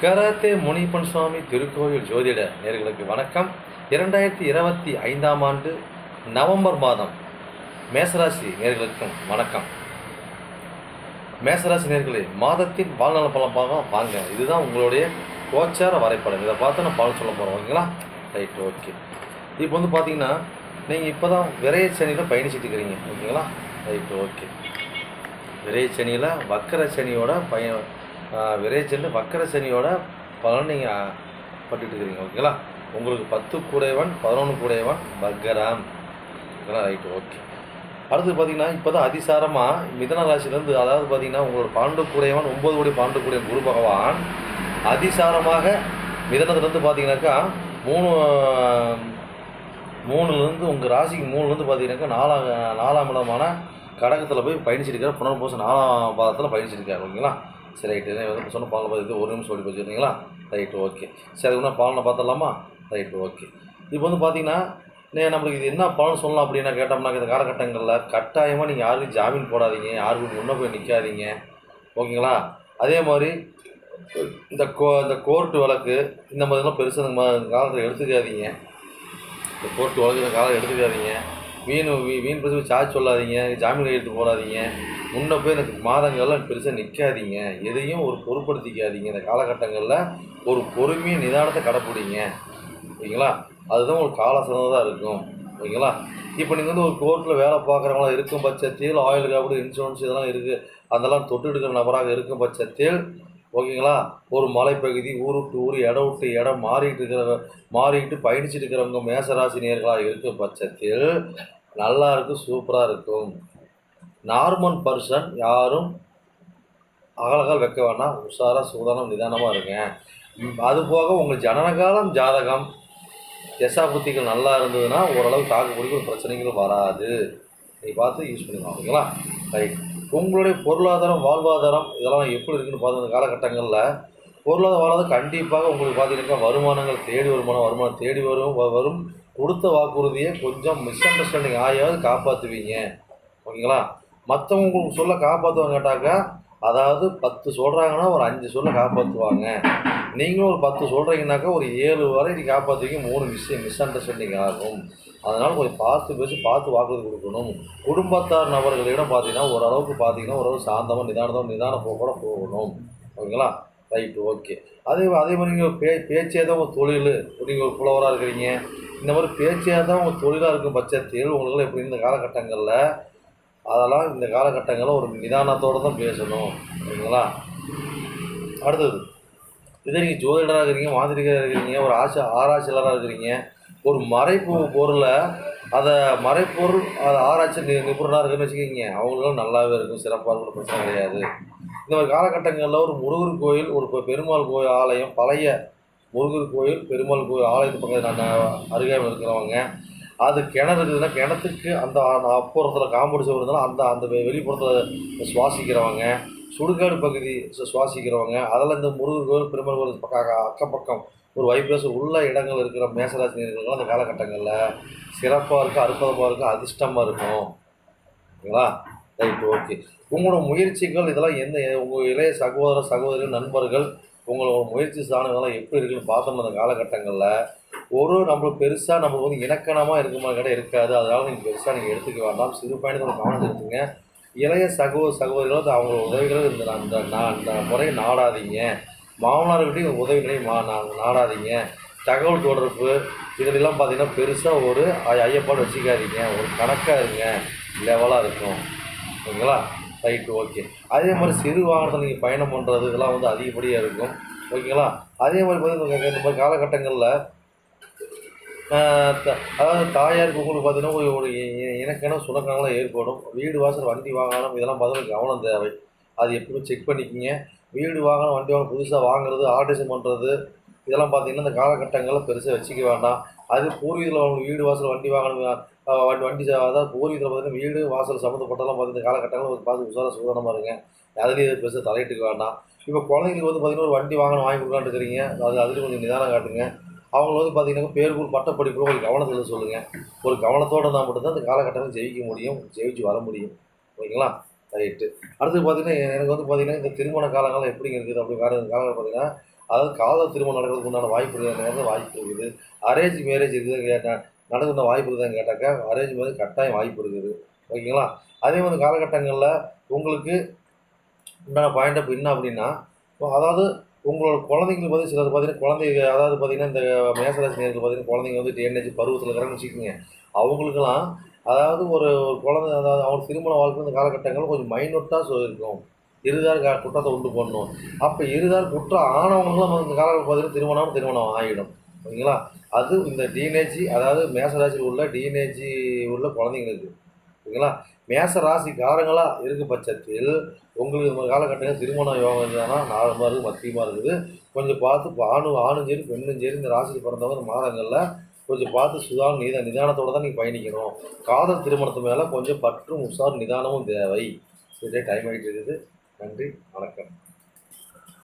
Karate Munippan சுவாமி திருக்கோயில் ஜோதிட நேர்களுக்கு வணக்கம். இரண்டாயிரத்தி இருபத்தி ஐந்தாம் ஆண்டு நவம்பர் மாதம் மேசராசி நேர்களுக்கும் வணக்கம். மேசராசி நேர்களை மாதத்தின் வாழ்நாள் பலமாக வாங்க. இதுதான் உங்களுடைய கோச்சார வரைபடம். இதை பார்த்து நான் பலன் சொல்ல போகிறோம் ஓகேங்களா? Right okay. இப்போ வந்து பார்த்தீங்கன்னா நீங்கள் இப்போ தான் விரைய சனியில் பயணிச்சிட்டு இருக்கிறீங்க ஓகேங்களா? Right okay. விரைய சனியில் வக்கர சனியோட பய விரைச்சல் வக்கர சனியோட பலன் நீங்கள் பட்டுட்டு இருக்கிறீங்க ஓகேங்களா? உங்களுக்கு பத்து கூடையவன் பதினொன்று கூடையவன் பக்கராம் ஓகேங்களா? Right okay. அடுத்து பார்த்தீங்கன்னா இப்போ தான் அதிசாரமாக மிதன ராசிலேருந்து அதாவது பார்த்தீங்கன்னா உங்களோட பன்னெண்டு கூடையவன் ஒம்பது கோடி பாண்டு கூடிய குரு பகவான் அதிசாரமாக மிதனத்துலேருந்து பார்த்தீங்கன்னாக்கா மூணு மூணுலேருந்து உங்கள் ராசிக்கு மூணுலேருந்து பார்த்தீங்கன்னாக்கா நாலாம் நாலாம் இடமான கடகத்தில் போய் பயணிச்சிருக்கார் புனர்பூசம் நாலாம் பாதத்தில் பயணிச்சிருக்கார் ஓகேங்களா? சரி ரைட்டு. வந்து சொன்ன பாலனை பார்த்து ஒரு நிமிஷம் சொல்லி போச்சுருந்தீங்களா ரைட்டு ஓகே. சரி அதுக்கு பாலனை பார்த்துடலாமா? Right okay. இப்போ வந்து பார்த்தீங்கன்னா நம்மளுக்கு இது என்ன பலன் சொல்லலாம் அப்படின்னா கேட்டோம்னா இந்த காலகட்டங்களில் கட்டாயமாக நீங்கள் யாருக்கும் ஜாமீன் போடாதீங்க யாருக்கும் முன்னே போய் நிற்காதீங்க ஓகேங்களா? அதே மாதிரி இந்த கோ இந்த கோர்ட்டு வழக்கு இந்த மாதிரிலாம் பெருசாக இந்த காலத்தில் எடுத்துக்காதீங்க. இந்த கோர்ட்டு வழக்கு இந்த காலம் எடுத்துக்காதீங்க. வீண் வீ- வீண் பிரச்சனை சார்ஜ் சொல்லாதீங்க ஜாமீன் கையெழுத்து போடாதீங்க. முன்ன போய் எனக்கு மாதங்கள்லாம் பெருசாக நிற்காதீங்க எதையும் ஒரு பொருட்படுத்திக்காதீங்க. இந்த காலகட்டங்களில் ஒரு பொறுமையை நிதானத்தை கடைப்பிடிங்க. ஓகேங்களா? அதுதான் ஒரு கால சிறந்ததாக இருக்கும். ஓகேங்களா? இப்போ நீங்கள் வந்து ஒரு கோர்ட்டில் வேலை பார்க்குறவங்களா இருக்கும் பட்சத்தில் ஆயில் காப்பீடு இன்சூரன்ஸ் இதெல்லாம் இருக்குது அதெல்லாம் தொட்டு எடுக்கிற நபராக இருக்கும் பட்சத்தில் ஓகேங்களா? ஒரு மலைப்பகுதி ஊர் விட்டு ஊர் இடம் விட்டு இடம் மாறிட்டு இருக்கிற மாறிட்டு பயணிச்சுட்டு இருக்கிறவங்க மேசராசி நேர்களாக இருக்கும் பட்சத்தில் நல்லா இருக்கும் சூப்பராக இருக்கும். நார்மல் பர்சன் யாரும் அகலகால் வைக்க வேணாம் உஷாராக சூதானம் நிதானமாக இருங்க. அது போக உங்கள் ஜனனகாலம் ஜாதகம் தசாபுத்திகள் நல்லா இருந்ததுன்னா ஓரளவு தாக்கு பிடிக்கும் பிரச்சனைகள் வராது. நீ பார்த்து யூஸ் பண்ணிக்கலாம் ஓகேங்களா? ரைட். உங்களுடைய பொருளாதாரம் வாழ்வாதாரம் இதெல்லாம் எப்படி இருக்குன்னு பார்த்து இந்த காலகட்டங்களில் பொருளாதார வாழ்வாதாரம் கண்டிப்பாக உங்களுக்கு பார்த்தீங்கன்னா வருமானங்கள் தேடி வருமானம் வருமானம் தேடி வரும் வரும். கொடுத்த வாக்குறுதியை கொஞ்சம் மிஸ் அண்டர்ஸ்டாண்டிங் ஆகியாவது காப்பாற்றுவீங்க. ஓகேங்களா? மற்றவங்க உங்களுக்கு சொல்ல காப்பாற்றுவாங்க கேட்டாக்கா அதாவது பத்து சொல்கிறாங்கன்னா ஒரு அஞ்சு சொல்ல காப்பாற்றுவாங்க நீங்களும் ஒரு பத்து சொல்கிறீங்கனாக்கா ஒரு ஏழு வரை நீ காப்பாற்றுவீங்க மூணு மிஸ் மிஸ் அண்டர்ஸ்டாண்டிங் ஆகும். அதனால் கொஞ்சம் பார்த்து பேசி பார்த்து வாக்குறுதி கொடுக்கணும். குடும்பத்தார் நபர்களிடம் பார்த்தீங்கன்னா ஓரளவுக்கு பார்த்தீங்கன்னா ஓரளவு சாந்தமாக நிதானம் நிதான போக்கோட போகணும். ஓகேங்களா? Right okay. அதே அதே மாதிரி நீங்கள் பே பேச்சே தான் உங்கள் தொழில். நீங்கள் ஒரு புலவராக இருக்கிறீங்க. இந்த மாதிரி பேச்சே தான் உங்கள் தொழிலாக இருக்கும் பட்சத்தில் உங்களுக்கு எப்படி இந்த காலகட்டங்களில் அதெல்லாம் இந்த காலகட்டங்களில் ஒரு நிதானத்தோடு தான் பேசணும். சரிங்களா அடுத்தது இதே நீங்கள் ஜோதிடராக இருக்கிறீங்க மாந்திரிகராக இருக்கிறீங்க ஒரு ஆசை ஆராய்ச்சியாளராக இருக்கிறீங்க ஒரு மறைப்பு பொருளை அதை மறைப்பொருள் அதை ஆராய்ச்சி நி நிபுணராக இருக்குன்னு வச்சுக்கிங்க. அவங்களும் நல்லாவே இருக்கும் சிறப்பாக இருக்கும் பிரச்சனை கிடையாது. இந்த மாதிரி காலகட்டங்களில் ஒரு முருகர் கோயில் ஒரு பெருமாள் கோயில் ஆலயம் பழைய முருகர் கோயில் பெருமாள் கோயில் ஆலயத்து பக்கத்தில் நான் அருகாமல் இருக்கிறவங்க அது கிணறு இருக்குதுன்னா கிணத்துக்கு அந்த அப்புறத்தில் காம்பவுண்ட் சுவர் இருந்தாலும் அந்த அந்த வெளிப்புறத்தில் சுவாசிக்கிறவங்க சுடுகாடு பகுதி சு- சுவாசிக்கிறவங்க அதில் இந்த முருகர் கோயில் பெருமாள் அக்கம் பக்கம் ஒரு வைப்ரேஷன் உள்ள இடங்கள் இருக்கிற மேசராசினியர்கள்லாம் அந்த காலகட்டங்களில் சிறப்பாக இருக்கும் அற்புதமாக இருக்கும் அதிர்ஷ்டமாக இருக்கும். ஓகேங்களா? Right okay. உங்களோட முயற்சிகள் இதெல்லாம் எந்த உங்கள் இளைய சகோதர சகோதரி நண்பர்கள் உங்களோட முயற்சி சாதனங்கள்லாம் எப்படி இருக்குன்னு பார்த்தோம்னா அந்த காலகட்டங்களில் ஒரு நம்மளுக்கு பெருசாக நம்ம வந்து இணக்கணமாக இருக்குமா கூட இருக்காது அதனால் நீங்கள் பெருசாக நீங்கள் எடுத்துக்க வேண்டாம் சிறு பயணத்தில் கவனம் செலுத்துங்க இளைய சகோதர சகோதரிகள் அவங்களோட உதவிகளும் இந்த அந்த நான் அந்த முறையை நாடாதீங்க மாமனார்கிட்டையும் உதவிகளையும் மா நான் நாடாதீங்க தகவல் தொடர்பு இதிலெல்லாம் பார்த்தீங்கன்னா பெருசாக ஒரு ஐ- ஐயப்பாடு வச்சுக்காதீங்க ஒரு கணக்காக இருங்க லெவலாக இருக்கும் ஓகேங்களா ரைட்டு ஓகே அதே மாதிரி சிறு வாகனத்தில் நீங்கள் பயணம் பண்ணுறது இதெல்லாம் வந்து அதிகப்படியாக இருக்கும் ஓகேங்களா அதே மாதிரி பார்த்தீங்கன்னா இந்த மாதிரி காலகட்டங்களில் அதாவது தாயாருக்கு உங்களுக்கு பார்த்தீங்கன்னா ஒரு ஒரு இ- ஏற்படும். வீடு வாசல் வண்டி வாகனம் இதெல்லாம் பார்த்தீங்கன்னா கவனம் தேவை. அது எப்பவுமே செக் பண்ணிக்கிங்க. வீடு வாகனம் வண்டி வாகனம் புதுசாக வாங்குறது ஆல்ட்ரேஷன் பண்ணுறது இதெல்லாம் பார்த்தீங்கன்னா இந்த காலகட்டங்களில் பெருசாக வச்சுக்க வேண்டாம். அது பூர்வீகத்தில் அவங்க வீடு வாசல் வண்டி வாகனம் வண்டி வண்டி அதாவது பூர்வீகத்தில் பார்த்தீங்கன்னா வீடு வாசல் சம்மந்தப்பட்டதெல்லாம் பார்த்தீங்கன்னா இந்த காலகட்டங்களில் பார்த்து உசார சுதனமாக இருங்க. அதுலேயும் பெருசாக தலையிட்டுக்க வேண்டாம். இப்போ குழந்தைங்களுக்கு வந்து பார்த்தீங்கன்னா ஒரு வண்டி வாகனம் வாங்கி கொடுக்கலான்ட்டு இருக்கிறீங்க. அது அதுலேயும் கொஞ்சம் நிதானம் காட்டுங்க. அவங்க வந்து பார்த்தீங்கன்னா பேருக்கூர் பட்டப்படிப்பில் ஒரு கவனத்தில் சொல்லுங்கள் ஒரு கவனத்தோடு தான் மட்டும்தான் இந்த காலகட்டத்தில் ஜெயிக்க முடியும் ஜெயிச்சு வர முடியும். ஓகேங்களா? ரைட்டு அடுத்து பார்த்தீங்கன்னா எனக்கு வந்து பார்த்தீங்கன்னா இந்த திருமண காலங்கள்லாம் எப்படிங்க இருக்குது? அப்படி கால காலங்கள் பார்த்தீங்கன்னா அதாவது காதல் திருமணம் நடக்கிறதுக்கு உண்டான வாய்ப்பு இருக்கிற வாய்ப்பு இருக்குது. அரேஞ்ச் மேரேஜ் இருக்குது கேட்டேன் நடக்கிற வாய்ப்பு இருக்குதான்னு கேட்டாக்கா அரேஞ்ச் மேரேஜ் கட்டாயம் வாய்ப்பு இருக்குது. ஓகேங்களா? அதே மாதிரி காலகட்டங்களில் உங்களுக்கு உண்டான பாயிண்ட் அப் என்ன அப்படின்னா அதாவது உங்களோட குழந்தைங்களுக்கு வந்து சிலர் பார்த்தீங்கன்னா குழந்தைங்க அதாவது பார்த்தீங்கன்னா இந்த மேசராசி நேருக்கு பார்த்தீங்கன்னா குழந்தைங்க வந்து டிஎன்ஏஜி பருவத்தில் இருக்கிறாங்கன்னு வச்சுக்கோங்க. அவங்களுக்கெல்லாம் அதாவது ஒரு ஒரு குழந்தை அதாவது அவங்க திருமண வாழ்க்கை இந்த காலகட்டங்களில் கொஞ்சம் மைனோட்டாக இருக்கும் இருதார் குற்றத்தை உண்டு பண்ணணும். அப்போ இருதார் குற்றம் ஆனவங்களும் இந்த காலத்தில் பார்த்தீங்கன்னா திருமணம் திருமணம் ஆகிடும் ஓகேங்களா அது இந்த டிஎன்ஏஜி அதாவது மேசராசியில் உள்ள டிஎன்ஏஜி உள்ள குழந்தைங்களுக்கு. ஓகேங்களா? மேச ராசிக்காரங்களாக இருக்க பட்சத்தில் உங்களுக்கு இந்த காலகட்டத்தில் திருமண யோகம் என்னன்னா நார்மலாக இருக்குது மத்தியமாக இருக்குது. கொஞ்சம் பார்த்து ஆணும் ஆணும் சரி பெண்ணும் சரி இந்த ராசிக்கு பிறந்தவங்க மாதங்களில் கொஞ்சம் பார்த்து சுதாரண நித நிதானத்தோடு தான் நீங்கள் பயணிக்கணும். காதல் திருமணத்து மேலே கொஞ்சம் பற்றும் உஷார் நிதானமும் தேவை. இதே டைம் ஆகிட்டு இருக்குது. நன்றி வணக்கம்.